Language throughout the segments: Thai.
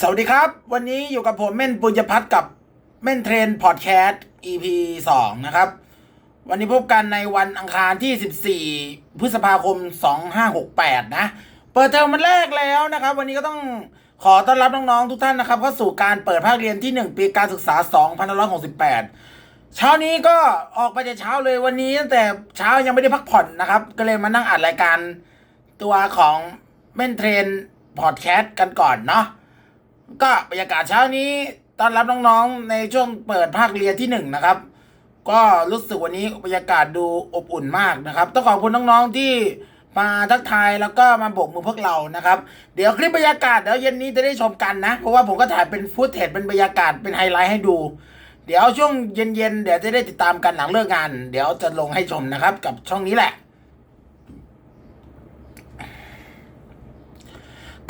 สวัสดีครับ วันนี้อยู่กับผมเม่นปุญญพัฒน์กับเม่นเทรนพอดแคสต์ EP 2 นะครับ วันนี้พบกันในวันอังคารที่ 14 พฤษภาคม 2568 นะ เปิดเทอมมันแรกแล้วนะครับ วันนี้ก็ต้องขอต้อนรับน้องๆทุกท่านนะครับ เข้าสู่การเปิดภาคเรียนที่ 1 ปีการศึกษา 2568 เช้านี้ก็ออกไปแต่เช้าเลยวันนี้ตั้งแต่เช้ายังไม่ได้พักผ่อนนะครับ ก็เลยมานั่งอัดรายการตัวของเม่นเทรนพอดแคสต์กันก่อนเนาะ ก็บรรยากาศเช้านี้ต้อนรับน้องๆ ในช่วงเปิดภาคเรียนที่หนึ่งนะครับ ก็รู้สึกวันนี้บรรยากาศดูอบอุ่นมากนะครับ ต้องขอบคุณน้องๆที่มาทักทายแล้วก็มาโบกมือพวกเรานะครับ เดี๋ยวคลิปบรรยากาศเดี๋ยวเย็นนี้จะได้ชมกันนะ เพราะว่าผมก็ถ่ายเป็นฟุตเทจเป็นบรรยากาศเป็นไฮไลท์ให้ดู เดี๋ยวช่วงเย็นๆเดี๋ยวจะได้ติดตามกันหลังเลิกงาน เดี๋ยวจะลงให้ชมนะครับ กับช่องนี้แหละ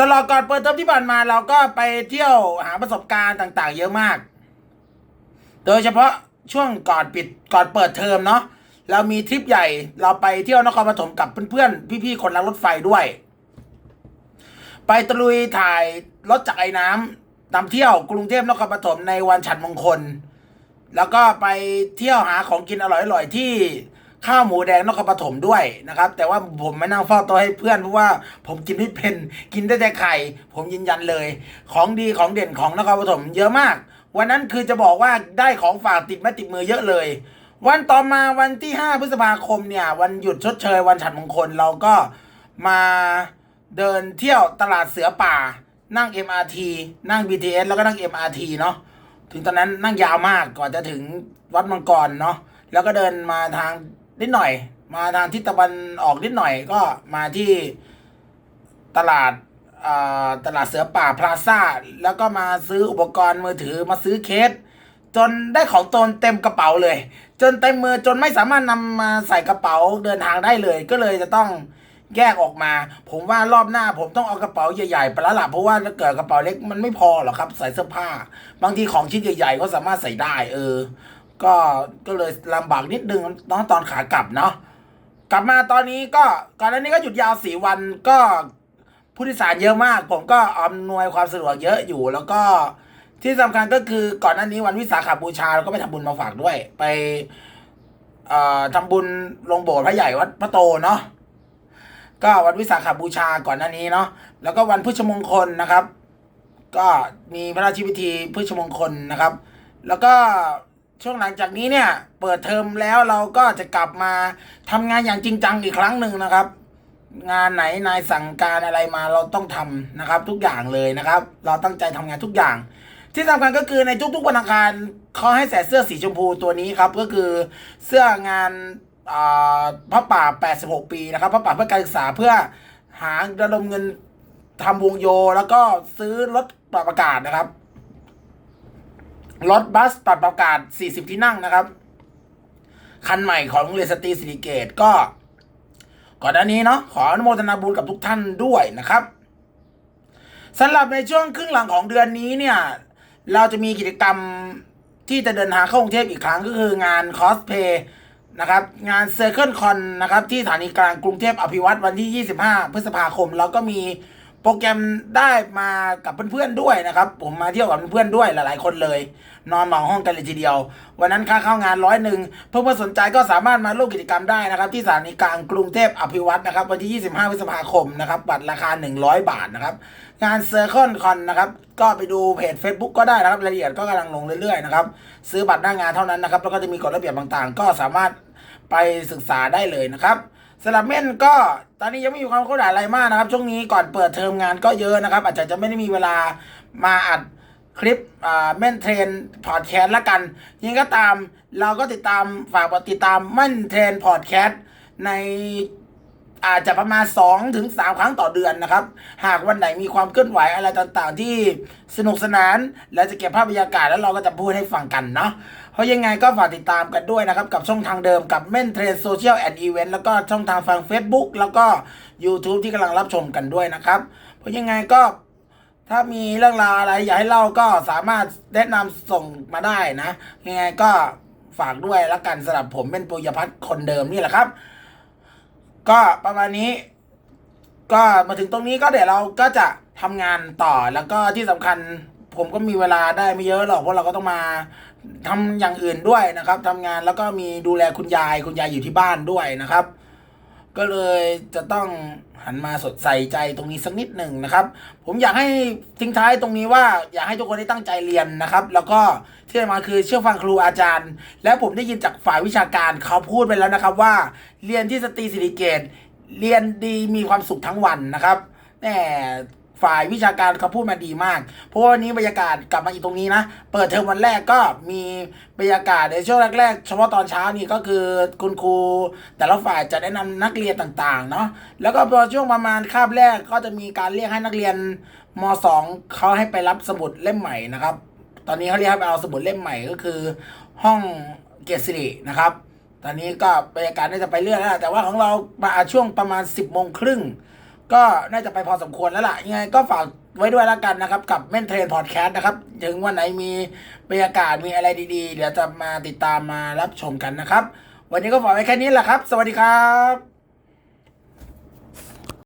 ตลอดก่อนเปิดเทอมที่ผ่านมาเราก็ไปเที่ยวหาประสบการณ์ต่าง ๆ เยอะมาก โดยเฉพาะช่วงก่อนปิดก่อนเปิดเทอมเนาะเรามีทริปใหญ่เราไปเที่ยวนครปฐมกับเพื่อนๆพี่ๆคนรักรถไฟด้วย ไปตะลุยถ่ายรถจักรไอ้น้ำนำเที่ยวกรุงเทพนครปฐมในวันฉัตรมงคล แล้วก็ไปเที่ยวหาของกินอร่อยๆที่ ข้าวหมูแดงนครปฐมด้วยนะครับ แต่ว่าผมไม่นั่งเฝ้าโตัวให้เพื่อนเพราะว่าผมกินไม่เป็นกินได้แต่ไข่ ผมยืนยันเลย ของดีของเด่นของนครปฐมเยอะมาก วันนั้นคือจะบอกว่าได้ของฝากติดไมาติดมือเยอะเลยวันต่อมาวันที่ 5 พฤษภาคมเนี่ย วันหยุดชดเชย วันฉัตรมงคลเราก็มาเดินเที่ยวตลาดเสือป่า นั่ง MRT นั่ง BTS แล้วก็นั่ง MRT เนาะถึงตอนนั้นนั่งยาวมากก่อนจะถึงวัดมังกรเนาะแล้วก็เดินมาทาง นิดหน่อย มาทางทิศตะวันออกนิดหน่อยก็มาที่ตลาดตลาดเสือป่าพลาซ่า แล้วก็มาซื้ออุปกรณ์มือถือมาซื้อเคส จนได้ของตนเต็มกระเป๋าเลย จนเต็มมือจนไม่สามารถนำมาใส่กระเป๋าเดินทางได้เลย ก็เลยจะต้องแยกออกมา ผมว่ารอบหน้าผมต้องเอากระเป๋าใหญ่ๆไปล้วล่ะเพราะว่าถ้าเกิดกระเป๋าเล็กมันไม่พอหรอกครับใส่เสื้อผ้า บางทีของชิ้นใหญ่ๆก็สามารถใส่ได้ เออ ก็ก็เลยลำบากนิดนึงตอนตอนขากลับเนาะกลับมาตอนนี้ก็ก่อนหน้านี้ก็หยุดยาวสี่วันก็ผู้โดยสารเยอะมาก ผมก็อำนวยความสะดวกเยอะอยู่ แล้วก็ที่สำคัญก็คือก่อนหน้านี้วันวิสาขบูชาเราก็ไปทำบุญมาฝากด้วย ไปเอ่อทำบุญลงโบสถ์พระใหญ่วัดพระโตเนาะก็วันวิสาขบูชาก่อนหน้านี้เนาะแล้วก็วันพุชมงคลนะครับ ก็มีพระราชพิธีพุชมงคลนะครับ แล้วก็ ช่วงหลังจากนี้เนี่ย เปิดเทอมแล้วเราก็จะกลับมาทำงานอย่างจริงจังอีกครั้งหนึ่งนะครับ งานไหนนายสั่งการอะไรมาเราต้องทำนะครับ ทุกอย่างเลยนะครับ เราตั้งใจทำงานทุกอย่าง ที่สำคัญก็คือในทุกๆวันอังคารเขาให้ใส่เสื้อสีชมพูตัวนี้ครับ ก็คือเสื้องานอ่าพระป่า 86 ปีนะครับพระป่าเพื่อการศึกษาเพื่อหาระดมเงินทำวงโย แล้วก็ซื้อรถปรับอากาศนะครับ รถบัสปรับอากาศ 40 ที่นั่งนะครับ คันใหม่ของโรงเรียนสตรีสิริเกตก็ ก่อนหน้านี้เนาะขออนุโมทนาบุญกับทุกท่านด้วยนะครับสำหรับในช่วงครึ่งหลังของเดือนนี้เนี่ย เราจะมีกิจกรรมที่จะเดินทางเข้ากรุงเทพอีกครั้งก็คืองานคอสเพย์นะครับ งานเซอร์เคิลคอนนะครับ ที่สถานีกลางกรุงเทพอภิวัตรวันที่ 25 พฤษภาคม แล้วก็มี โปรแกรมได้มากับเพื่อนๆด้วยนะครับ ผมมาเที่ยวกับเพื่อนๆด้วยหลายๆคนเลย นอนเหมาห้องกันเลยทีเดียว วันนั้นค่าเข้างานร้อยหนึ่งเพื่อนๆสนใจก็สามารถมาร่วมกิจกรรมได้นะครับ ที่สถานีกลางกรุงเทพอภิวัตรนะครับ วันที่ 25 พฤษภาคมนะครับบัตรราคา 100 บาทนะครับ งานเซอร์เคิลคอนนะครับ ก็ไปดูเพจ Facebook ก็ได้นะครับรายละเอียดก็กำลังลงเรื่อยๆนะครับซื้อบัตรหน้างานเท่านั้นนะครับแล้วก็จะมีกฎระเบียบต่างๆ ก็สามารถไปศึกษาได้เลยนะครับ สลับเม่นก็ตอนนี้ยังไม่มีความเข้าใจอะไรมากนะครับ ช่วงนี้ก่อนเปิดเทอมงานก็เยอะนะครับ อาจจะจะไม่ได้มีเวลามาอัดคลิปอ่าเม่นเทรนพอดแคสต์ละกันยังก็ตามเราก็ติดตามฝากติดตามเม่นเทรนพอดแคสต์ใน อาจจะประมาณ2ถึง3ครั้งต่อเดือนนะครับ หากวันไหนมีความเคลื่อนไหวอะไรต่างๆ ที่สนุกสนาน และจะเก็บภาพบรรยากาศแล้วเราก็จะพูดให้ฟังกันเนาะเพราะยังไงก็ฝากติดตามกันด้วยนะครับ กับช่องทางเดิมกับเม่นเทรนโซเชียลแอนด์อีเวนต์แล้วก็ช่องทางฟัง Facebook แล้วก็ YouTube ที่กำลังรับชมกันด้วยนะครับ เพราะยังไงก็ถ้ามีเรื่องราวอะไรอยากให้เล่าก็สามารถแนะนำส่งมาได้นะยังไงก็ฝากด้วยแล้วกันสำหรับผมเป็นปุยพัฒน์คนเดิมนี่แหละครับ ก็ประมาณนี้ ก็มาถึงตรงนี้ก็เดี๋ยวเราก็จะทำงานต่อแล้วก็ที่สำคัญ ผมก็มีเวลาได้ไม่เยอะหรอกเพราะเราก็ต้องมาทำอย่างอื่นด้วยนะครับทำงานแล้วก็มีดูแลคุณยายคุณยายอยู่ที่บ้านด้วยนะครับ ก็เลยจะต้องหันมาสดใส่ใจตรงนี้สักนิดหนึ่งนะครับ ผมอยากให้ทิ้งท้ายตรงนี้ว่าอยากให้ทุกคนได้ตั้งใจเรียนนะครับ แล้วก็ที่มาคือเชื่อฟังครูอาจารย์ และผมได้ยินจากฝ่ายวิชาการเขาพูดไปแล้วนะครับว่าเรียนที่สตรีสิริเกตเรียนดีมีความสุขทั้งวันนะครับแน่ ฝ่ายวิชาการเขาพูดมาดีมาก เพราะว่าวันนี้บรรยากาศกลับมาอีกตรงนี้นะ เปิดเทอมวันแรกก็มีบรรยากาศในช่วงแรกๆ เฉพาะตอนเช้านี่ก็คือคุณครู แต่ละฝ่ายจะแนะนำนักเรียนต่างๆเนาะ แล้วก็พอช่วงประมาณคาบแรกก็จะมีการเรียกให้นักเรียนม .2 เขาให้ไปรับสมุดเล่มใหม่นะครับ ตอนนี้เขาเรียกให้ไปเอาสมุดเล่มใหม่ก็คือห้องเกียรติศิรินะครับ ตอนนี้ก็บรรยากาศน่าจะไปเรื่อยแล้วแต่ว่าของเรามาช่วงประมาณ 10บโมงครึ่ง ก็น่าจะไปพอสมควรแล้วล่ะยังไงก็ฝากไว้ด้วยแล้วกันนะครับ กับเม่นเทรนพอดแคสต์นะครับ ถึงวันไหนมีบรรยากาศมีอะไรดีๆ เดี๋ยวจะมาติดตามมารับชมกันนะครับ วันนี้ก็ฝากไว้แค่นี้แหละครับ สวัสดีครับ